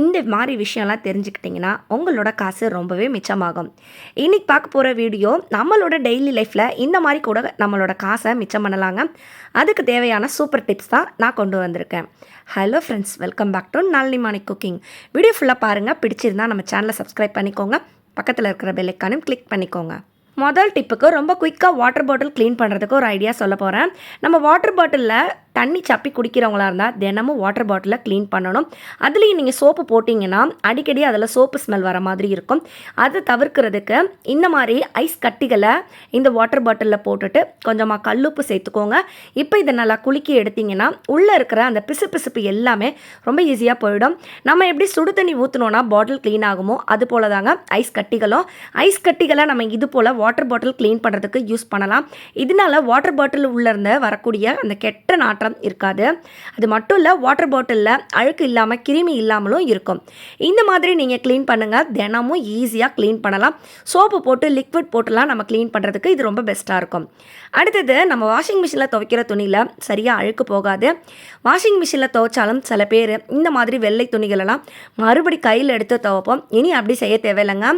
இந்த மாதிரி விஷயம்லாம் தெரிஞ்சுக்கிட்டிங்கன்னா உங்களோட காசு ரொம்பவே மிச்சமாகும். இன்னைக்கு பார்க்க போகிற வீடியோ நம்மளோட டெய்லி லைஃப்பில் இந்த மாதிரி கூட நம்மளோட காசை மிச்சம் பண்ணலாங்க. அதுக்கு தேவையான சூப்பர் டிப்ஸ் தான் நான் கொண்டு வந்திருக்கேன். Hello friends welcome back to Nalini morning cooking video ஃபுல்லாக பாருங்கள் பிடிச்சிருந்தா நம்ம சேனலை சப்ஸ்கிரைப் பண்ணிக்கோங்க. பக்கத்தில் இருக்கிற பெல்லைக்கானும் கிளிக் பண்ணிக்கோங்க. முதல் டிப்புக்கு ரொம்ப குயிக்காக வாட்டர் பாட்டில் க்ளீன் பண்ணுறதுக்கு ஒரு ஐடியா சொல்ல போகிறேன் நம்ம வாட்டர் பாட்டிலில் தண்ணி சப்பி குடிக்கிறவங்களா இருந்தால் தினமும் வாட்டர் பாட்டிலை க்ளீன் பண்ணணும். அதுலேயும் நீங்கள் சோப்பு போட்டிங்கன்னா அடிக்கடி அதில் சோப்பு ஸ்மெல் வர மாதிரி இருக்கும். அதை தவிர்க்கிறதுக்கு இந்த மாதிரி ஐஸ் கட்டிகளை இந்த வாட்டர் பாட்டிலில் போட்டுட்டு கொஞ்சமாக கல்லுப்பு சேர்த்துக்கோங்க. இப்போ இதை நல்லா குலுக்கி எடுத்தீங்கன்னா உள்ளே இருக்கிற அந்த பிசு பிசுப்பு எல்லாமே ரொம்ப ஈஸியாக போயிடும். நம்ம எப்படி சுடு தண்ணி ஊற்றினோன்னா பாட்டில் க்ளீன் ஆகுமோ அது போல தாங்க ஐஸ் கட்டிகளும். ஐஸ் கட்டிகளை நம்ம இது போல் வாட்டர் பாட்டில் க்ளீன் பண்ணுறதுக்கு யூஸ் பண்ணலாம். இதனால வாட்டர் பாட்டில் உள்ளேருந்து வரக்கூடிய அந்த கெட்ட நாற்றம் இருக்காது. அது மட்டும் இல்லை வாட்டர் பாட்டிலில் அழுக்கு இல்லாமல் கிருமி இல்லாமலும் இருக்கும். இந்த மாதிரி நீங்கள் க்ளீன் பண்ணுங்கள் தினமும் ஈஸியாக க்ளீன் பண்ணலாம். சோப்பு போட்டு லிக்விட் போட்டுலாம் நம்ம க்ளீன் பண்ணுறதுக்கு இது ரொம்ப பெஸ்ட்டாக இருக்கும். அடுத்தது நம்ம வாஷிங் மிஷினில் துவைக்கிற துணியில் சரியாக அழுக்கு போகாது. வாஷிங் மிஷினில் துவைச்சாலும் சில பேர் இந்த மாதிரி வெள்ளை துணிகளெல்லாம் மறுபடி கையில் எடுத்து துவைப்போம். இனி அப்படி செய்ய தேவையில்லைங்க.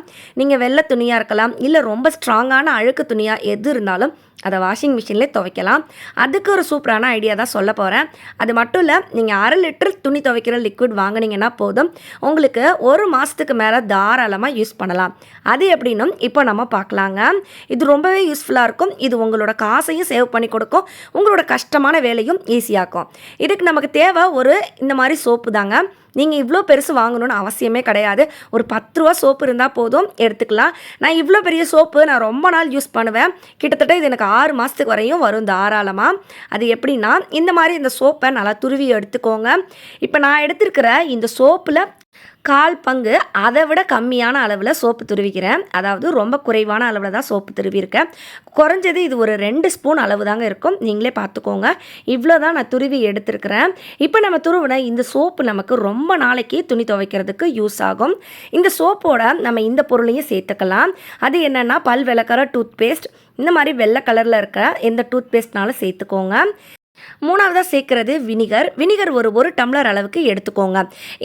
நீங்கள் வெள்ளை துணியாக இருக்கலாம். இல்லை ரொம்ப ஸ்ட்ராங்கான அழுக்கு துணியாக எது இருந்தாலும் அதை வாஷிங் மிஷின்லேயே துவைக்கலாம். அதுக்கு ஒரு சூப்பரான ஐடியா தான் சொல்ல போகிறேன் அது மட்டும் இல்லை நீங்கள் அரை லிட்டர் துணி துவைக்கிற லிக்விட் வாங்கினீங்கன்னா போதும். உங்களுக்கு ஒரு மாதத்துக்கு மேலே தாராளமாக யூஸ் பண்ணலாம். அது எப்படின்னும் இப்போ நம்ம பார்க்கலாங்க. இது ரொம்பவே யூஸ்ஃபுல்லாக இருக்கும். இது உங்களோட காசையும் சேவ் பண்ணி கொடுக்கும். உங்களோட கஷ்டமான வேலையும் ஈஸியாக்கும் இதுக்கு நமக்கு தேவை ஒரு இந்த மாதிரி சோப்பு தாங்க. நீங்கள் இவ்வளோ பெருசு வாங்கணும்னு அவசியமே கிடையாது. ஒரு பத்து ரூபா சோப்பு இருந்தால் போதும் எடுத்துக்கலாம். நான் இவ்வளோ பெரிய சோப்பு நான் ரொம்ப நாள் யூஸ் பண்ணுவேன். கிட்டத்தட்ட இது எனக்கு ஆறு மாதத்துக்கு வரையும் வரும் தாராளமாக அது எப்படின்னா இந்த மாதிரி இந்த சோப்பை நல்லா துருவி எடுத்துக்கோங்க. இப்போ நான் எடுத்திருக்கிற இந்த சோப்பில் கால் பங்கு அதை விட கம்மியான அளவில் சோப்பு துருவிக்கிறேன். அதாவது ரொம்ப குறைவான அளவில் தான் சோப்பு துருவிருக்கேன் குறைஞ்சது இது ஒரு ரெண்டு ஸ்பூன் அளவு தாங்க இருக்கும். நீங்களே பார்த்துக்கோங்க. இவ்வளோ தான் நான் துருவி எடுத்திருக்கிறேன். இப்போ நம்ம துருவின இந்த சோப்பு நமக்கு ரொம்ப நாளைக்கு துணி துவைக்கிறதுக்கு யூஸ் ஆகும். இந்த சோப்போட நம்ம இந்த பொருளையும் சேர்த்துக்கலாம். அது என்னென்னா பல் விளக்கற டூத் பேஸ்ட் இந்த மாதிரி வெள்ளை கலரில் இருக்க எந்த டூத் பேஸ்ட்னாலும் சேர்த்துக்கோங்க. மூணாவதாக சேர்க்கறது வினிகர். வினிகர் ஒரு ஒரு டம்ளர் அளவுக்கு எடுத்துக்கோங்க.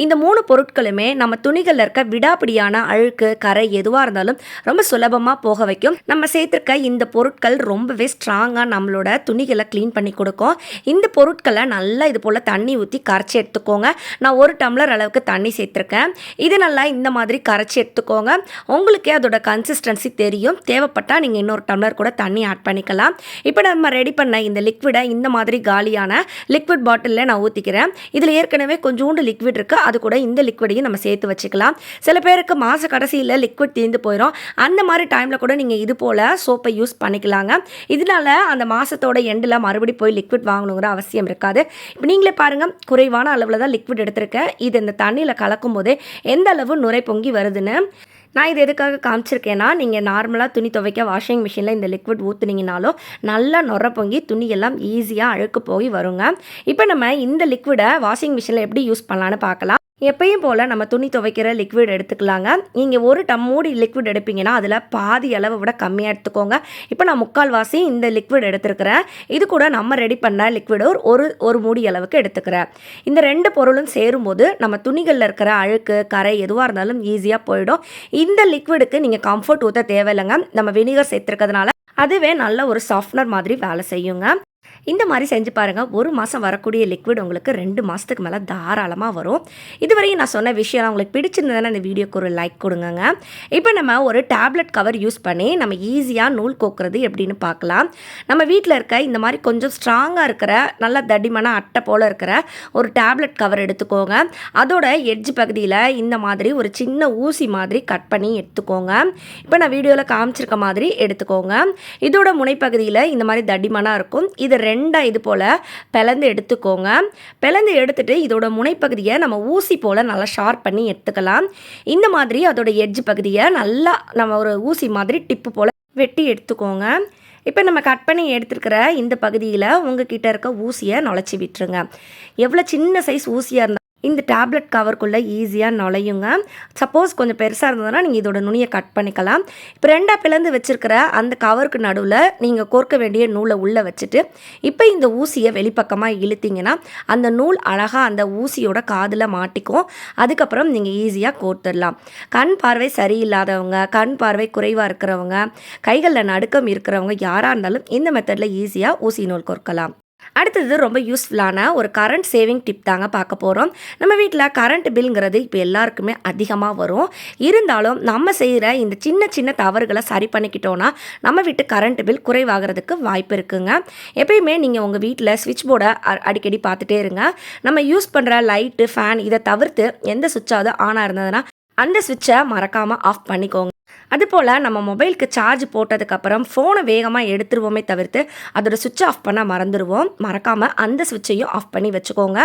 இந்த மூணு பொருட்களுமே நம்ம துணிகளில் இருக்க விடாப்பிடியான அழுக்கு கரை எதுவாக இருந்தாலும் ரொம்ப சுலபமாக போக வைக்கும். நம்ம சேர்த்துருக்க இந்த பொருட்கள் ரொம்பவே ஸ்ட்ராங்காக நம்மளோட துணிகளை க்ளீன் பண்ணி கொடுக்கும். இந்த பொருட்களை நல்லா இது போல் தண்ணி ஊற்றி கரைச்சி எடுத்துக்கோங்க. நான் ஒரு டம்ளர் அளவுக்கு தண்ணி சேர்த்துருக்கேன். இது நல்லா இந்த மாதிரி கரைச்சி எடுத்துக்கோங்க. உங்களுக்கே அதோட கன்சிஸ்டன்சி தெரியும். தேவைப்பட்டால் நீங்கள் இன்னொரு டம்ளர் கூட தண்ணி ஆட் பண்ணிக்கலாம். இப்போ நம்ம ரெடி பண்ண இந்த லிக்விடை இந்த மாதிரி காலியான லிக்விட் பாட்டிலில் நான் ஊற்றிக்கிறேன் இதில் ஏற்கனவே கொஞ்சோண்டு லிக்விட் இருக்குது அது கூட இந்த லிக்விடையும் நம்ம சேர்த்து வச்சுக்கலாம். சில பேருக்கு மாத கடைசியில் லிக்விட் தீர்ந்து போயிடும் அந்த மாதிரி டைமில் கூட நீங்கள் இது போல் சோப்பை யூஸ் பண்ணிக்கலாங்க. இதனால அந்த மாதத்தோட எண்டில் மறுபடி போய் லிக்விட் வாங்கணுங்கிற அவசியம் இருக்காது. இப்போ நீங்களே பாருங்கள் குறைவான அளவில் தான் லிக்விட் எடுத்திருக்கேன். இது இந்த தண்ணியில் கலக்கும் போதே எந்த அளவு நுரை பொங்கி வருதுன்னு. நான் இது எதுக்காக காமிச்சிருக்கேன்னா நீங்கள் நார்மலாக துணி துவைக்க வாஷிங் மிஷினில் இந்த லிக்விட் ஊற்றுனீங்கனாலும் நல்லா நுர பொங்கி துணியெல்லாம் ஈஸியாக அழுக்கு போய் வருங்க. இப்போ நம்ம இந்த லிக்விடை வாஷிங் மிஷினில் எப்படி யூஸ் பண்ணலான்னு பார்க்கலாம். எப்பயும் போல் நம்ம துணி துவைக்கிற லிக்விட் எடுத்துக்கலாங்க. நீங்கள் ஒரு டம் மூடி லிக்விட் எடுப்பீங்கன்னா அதில் பாதி அளவை விட கம்மியாக எடுத்துக்கோங்க. இப்போ நான் முக்கால் வாசி இந்த லிக்விட் எடுத்துருக்கிறேன். இது கூட நம்ம ரெடி பண்ண லிக்விட் ஒரு ஒரு மூடி அளவுக்கு எடுத்துக்கிறேன். இந்த ரெண்டு பொருளும் சேரும்போது நம்ம துணிகளில் இருக்கிற அழுக்கு கரை எதுவாக இருந்தாலும் ஈஸியாக போயிடும். இந்த லிக்விடுக்கு நீங்கள் கம்ஃபர்ட் ஊற்ற தேவையில்லைங்க. நம்ம வினிகர் சேர்த்துருக்கிறதுனால அதுவே நல்ல ஒரு சாஃப்ட்னர் மாதிரி வேலை செய்யுங்க. இந்த மாதிரி செஞ்சு பாருங்கள் ஒரு மாதம் வரக்கூடிய லிக்விட் உங்களுக்கு ரெண்டு மாதத்துக்கு மேலே தாராளமாக வரும். இதுவரையும் நான் சொன்ன விஷயம் உங்களுக்கு பிடிச்சிருந்ததுன்னா இந்த வீடியோக்கு ஒரு லைக் கொடுங்க இப்போ நம்ம ஒரு டேப்லெட் கவர் யூஸ் பண்ணி நம்ம ஈஸியாக நூல் கோக்குறது எப்படின்னு பார்க்கலாம். நம்ம வீட்டில் இருக்க இந்த மாதிரி கொஞ்சம் ஸ்ட்ராங்காக இருக்கிற நல்ல தடிமன அட்டை போல் இருக்கிற ஒரு டேப்லெட் கவர் எடுத்துக்கோங்க. அதோட எட்ஜ் பகுதியில் இந்த மாதிரி ஒரு சின்ன ஊசி மாதிரி கட் பண்ணி எடுத்துக்கோங்க. இப்போ நான் வீடியோவில் காமிச்சிருக்க மாதிரி எடுத்துக்கோங்க. இதோட முனைப்பகுதியில் இந்த மாதிரி தடிமனாக இருக்கும். இது ரெண்டாக இது போல் பிளந்து எடுத்துக்கோங்க. பிளந்து எடுத்துகிட்டு இதோட முனைப்பகுதியை நம்ம ஊசி போல் நல்லா ஷார்ப் பண்ணி எடுத்துக்கலாம். இந்த மாதிரி அதோட எட்ஜ் பகுதியை நல்லா நம்ம ஒரு ஊசி மாதிரி டிப்பு போல் வெட்டி எடுத்துக்கோங்க. இப்போ நம்ம கட் பண்ணி எடுத்துருக்கிற இந்த பகுதியில் உங்ககிட்ட இருக்க ஊசியை நுழைச்சி விட்டுருங்க. எவ்வளோ சின்ன சைஸ் ஊசியாக இருந்தால் இந்த டேப்லெட் கவருக்குள்ளே ஈஸியாக நுழையுங்க. சப்போஸ் கொஞ்சம் பெருசாக இருந்ததுன்னா நீங்கள் இதோட நுனியை கட் பண்ணிக்கலாம். இப்போ ரெண்டாக பிளந்து வச்சுருக்கிற அந்த கவருக்கு நடுவில் நீங்கள் கோர்க்க வேண்டிய நூலை உள்ளே வச்சுட்டு இப்போ இந்த ஊசியை வெளிப்பக்கமாக இழுத்தீங்கன்னா அந்த நூல் அழகாக அந்த ஊசியோட காதில் மாட்டிக்கும். அதுக்கப்புறம் நீங்கள் ஈஸியாக கோர்த்துடலாம். கண் பார்வை சரியில்லாதவங்க கண் பார்வை குறைவாக இருக்கிறவங்க கைகளில் நடுக்கம் இருக்கிறவங்க யாராக இருந்தாலும் இந்த மெத்தடில் ஈஸியாக ஊசி நூல் கோர்க்கலாம். அடுத்தது ரொம்ப யூஸ்ஃபுல்லான ஒரு கரண்ட் சேவிங் டிப் தாங்க பார்க்க போகிறோம் நம்ம வீட்டில் கரண்ட் பில்ங்கிறது இப்போ எல்லாருக்குமே அதிகமாக வரும். இருந்தாலும் நம்ம செய்கிற இந்த சின்ன சின்ன தவறுகளை சரி பண்ணிக்கிட்டோன்னா நம்ம வீட்டு கரண்ட் பில் குறைவாகிறதுக்கு வாய்ப்பு இருக்குங்க. எப்பயுமே நீங்கள் உங்கள் வீட்டில் சுவிட்ச் போர்டை அடிக்கடி பார்த்துட்டே இருங்க. நம்ம யூஸ் பண்ணுற லைட்டு ஃபேன் இதை தவிர்த்து எந்த சுவிட்சாவது ஆனாக இருந்ததுன்னா அந்த சுவிட்சை மறக்காமல் ஆஃப் பண்ணிக்கோங்க. அதுபோல் நம்ம மொபைலுக்கு சார்ஜ் போட்டதுக்கப்புறம் ஃபோனை வேகமாக எடுத்துருவோமே தவிர்த்து அதோட சுவிட்ச் ஆஃப் பண்ண மறந்துடுவோம் மறக்காமல் அந்த சுவிட்சையும் ஆஃப் பண்ணி வச்சுக்கோங்க.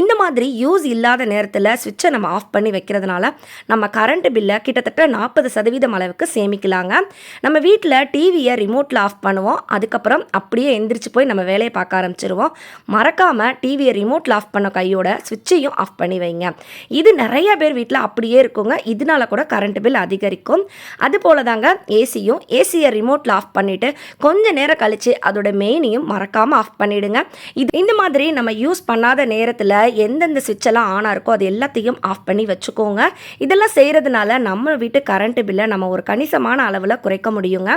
இந்த மாதிரி யூஸ் இல்லாத நேரத்தில் சுவிட்சை நம்ம ஆஃப் பண்ணி வைக்கிறதுனால நம்ம கரண்ட் பில்லை கிட்டத்தட்ட நாற்பது சதவீதம் அளவுக்கு சேமிக்கலாங்க. நம்ம வீட்டில் டிவியை ரிமோட்டில் ஆஃப் பண்ணுவோம். அதுக்கப்புறம் அப்படியே எந்திரிச்சு போய் நம்ம வேலையை பார்க்க ஆரம்பிச்சிருவோம். மறக்காமல் டிவியை ரிமோட்டில் ஆஃப் பண்ண கையோட சுவிட்சையும் ஆஃப் பண்ணி வைங்க. இது நிறைய பேர் வீட்டில் அப்படியே இருக்குங்க. இதனால கூட கரண்ட் பில் அதிகரிக்கும். அது அது போல தாங்க ஏசியும் ஏசியை ரிமோட்டில் ஆஃப் பண்ணிவிட்டு கொஞ்ச நேரம் கழித்து அதோட மெயினையும் மறக்காமல் ஆஃப் பண்ணிவிடுங்க இது இந்த மாதிரி நம்ம யூஸ் பண்ணாத நேரத்தில் எந்தெந்த சுவிட்செல்லாம் ஆனாக இருக்கோ அது எல்லாத்தையும் ஆஃப் பண்ணி வச்சுக்கோங்க. இதெல்லாம் செய்கிறதுனால நம்ம வீட்டு கரண்ட் பில்லை நம்ம ஒரு கணிசமான அளவில் குறைக்க முடியுங்க.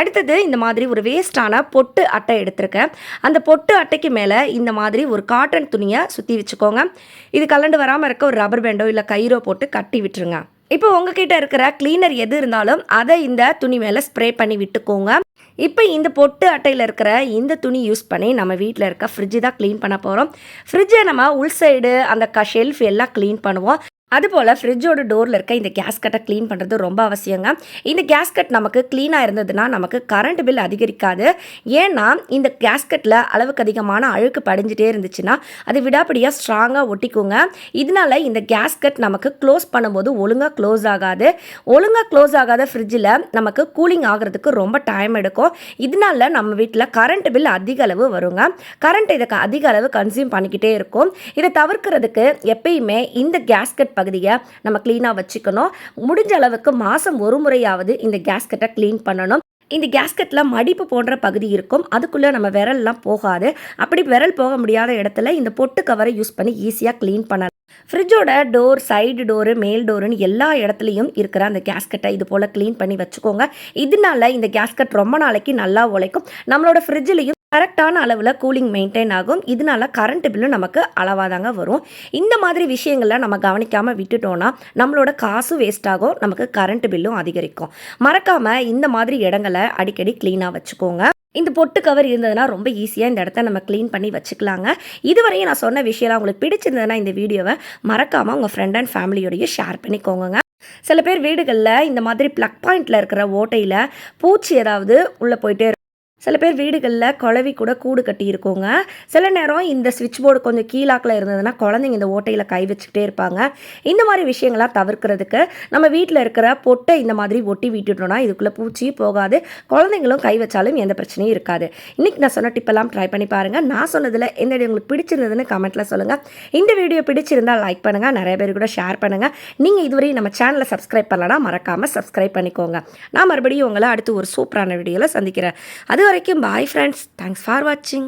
அடுத்தது இந்த மாதிரி ஒரு வேஸ்டான பொட்டு அட்டை எடுத்திருக்கேன். அந்த பொட்டு அட்டைக்கு மேலே இந்த மாதிரி ஒரு காட்டன் துணியை சுற்றி வச்சுக்கோங்க. இது கலண்டு வராமல் இருக்க ஒரு ரப்பர் பேண்டோ இல்லை கயிறோ போட்டு கட்டி விட்டுருங்க. இப்போ உங்ககிட்ட இருக்கிற க்ளீனர் எது இருந்தாலும் அதை இந்த துணி மேலே ஸ்ப்ரே பண்ணி விட்டுக்கோங்க. இப்போ இந்த பொட்டு அட்டையில் இருக்கிற இந்த துணி யூஸ் பண்ணி நம்ம வீட்டில் இருக்க ஃப்ரிட்ஜு தான் க்ளீன் பண்ண போகிறோம் ஃப்ரிட்ஜை நம்ம உள் சைடு அந்த க ஷெல்ஃப் எல்லாம் க்ளீன் பண்ணுவோம். அதுபோல் ஃப்ரிட்ஜோட டோரில் இருக்க இந்த கேஸ்கட்டை க்ளீன் பண்ணுறது ரொம்ப அவசியங்க. இந்த கேஸ்கட் நமக்கு க்ளீனாக இருந்ததுன்னா நமக்கு கரண்ட் பில் அதிகரிக்காது. ஏன்னா இந்த கேஸ்கட்டில் அளவுக்கு அதிகமான அழுக்கு படிஞ்சிட்டே இருந்துச்சுன்னா அது விடாப்படியாக ஸ்ட்ராங்காக ஒட்டிக்குங்க. இதனால இந்த கேஸ்கட் நமக்கு க்ளோஸ் பண்ணும்போது ஒழுங்காக க்ளோஸ் ஆகாது. ஒழுங்காக க்ளோஸ் ஆகாத ஃப்ரிட்ஜில் நமக்கு கூலிங் ஆகிறதுக்கு ரொம்ப டைம் எடுக்கும். இதனால நம்ம வீட்டில் கரண்ட் பில் அதிக அளவு வருங்க. கரண்ட் இதுக்கு அதிக அளவு கன்சியூம் பண்ணிக்கிட்டே இருக்கும். இதை தவிர்க்கிறதுக்கு எப்பயுமே இந்த கேஸ்கட் பகுதியை நம்ம க்ளீனாக வச்சுக்கணும். முடிஞ்ச அளவுக்கு மாதம் ஒரு முறையாவது இந்த கேஸ்கட்டை க்ளீன் பண்ணணும். இந்த கேஸ்கெட்டில் மடிப்பு போன்ற பகுதி இருக்கும். அதுக்குள்ளே நம்ம விரல்லாம் போகாது. அப்படி விரல் போக முடியாத இடத்துல இந்த பொட்டு கவரை யூஸ் பண்ணி ஈஸியாக க்ளீன் பண்ணலாம். ஃப்ரிட்ஜோட டோர் சைடு டோரு மேல் டோருன்னு எல்லா இடத்துலையும் இருக்கிற அந்த கேஸ்கெட்டை இது போல் க்ளீன் பண்ணி வச்சுக்கோங்க. இதனால இந்த கேஸ்கெட் ரொம்ப நாளைக்கு நல்லா உழைக்கும். நம்மளோட ஃப்ரிட்ஜ்லேயும் கரெக்டான அளவில் கூலிங் மெயின்டைன் ஆகும். இதனால கரண்ட் பில்லும் நமக்கு அளவாக தாங்க வரும். இந்த மாதிரி விஷயங்களை நம்ம கவனிக்காமல் விட்டுட்டோம்னா நம்மளோட காசும் வேஸ்ட் ஆகும். நமக்கு கரண்ட் பில்லும் அதிகரிக்கும். மறக்காமல் இந்த மாதிரி இடங்களை அடிக்கடி க்ளீனாக வச்சுக்கோங்க. இந்த பொட்டு கவர் இருந்ததுன்னா ரொம்ப ஈஸியாக இந்த இடத்த நம்ம க்ளீன் பண்ணி வச்சுக்கலாங்க. இதுவரையும் நான் சொன்ன விஷயம்லாம் உங்களுக்கு பிடிச்சிருந்ததுன்னா இந்த வீடியோவை மறக்காமல் உங்கள் ஃப்ரெண்ட் அண்ட் ஃபேமிலியோடையும் ஷேர் பண்ணிக்கோங்க சில பேர் வீடுகளில் இந்த மாதிரி ப்ளக் பாயிண்டில் இருக்கிற ஓட்டையில் பூச்சி ஏதாவது உள்ளே போயிட்டே இருக்கும் சில பேர் வீடுகளில் குழவி கூட கூடு கட்டியிருக்கோங்க. சில நேரம் இந்த சுவிட்ச் போர்டு கொஞ்சம் கீழாக்கில் இருந்ததுன்னா குழந்தைங்க இந்த ஓட்டையில் கை வச்சுக்கிட்டே இருப்பாங்க. இந்த மாதிரி விஷயங்களாக தவிர்க்கிறதுக்கு நம்ம வீட்டில் இருக்கிற பொட்டை இந்த மாதிரி ஒட்டி விட்டுட்டோம்னா இதுக்குள்ளே பூச்சியும் போகாது. குழந்தைங்களும் கை வச்சாலும் எந்த பிரச்சனையும் இருக்காது. இன்றைக்கி நான் சொன்ன டிப்பெல்லாம் ட்ரை பண்ணி பாருங்கள் நான் சொன்னதில் எந்த வீடியோ உங்களுக்கு பிடிச்சிருந்ததுன்னு கமெண்ட்டில் சொல்லுங்கள் இந்த வீடியோ பிடிச்சிருந்தால் லைக் பண்ணுங்கள் நிறைய பேர் கூட ஷேர் பண்ணுங்கள் நீங்கள் இதுவரையும் நம்ம சேனலை சப்ஸ்கிரைப் பண்ணலன்னா மறக்காமல் சப்ஸ்கிரைப் பண்ணிக்கோங்க. நான் மறுபடியும் உங்களை அடுத்து ஒரு சூப்பரான வீடியோவில் சந்திக்கிறேன். அது வரைக்கும் பாய் ஃப்ரெண்ட்ஸ் தேங்க்ஸ் ஃபார் வாட்சிங்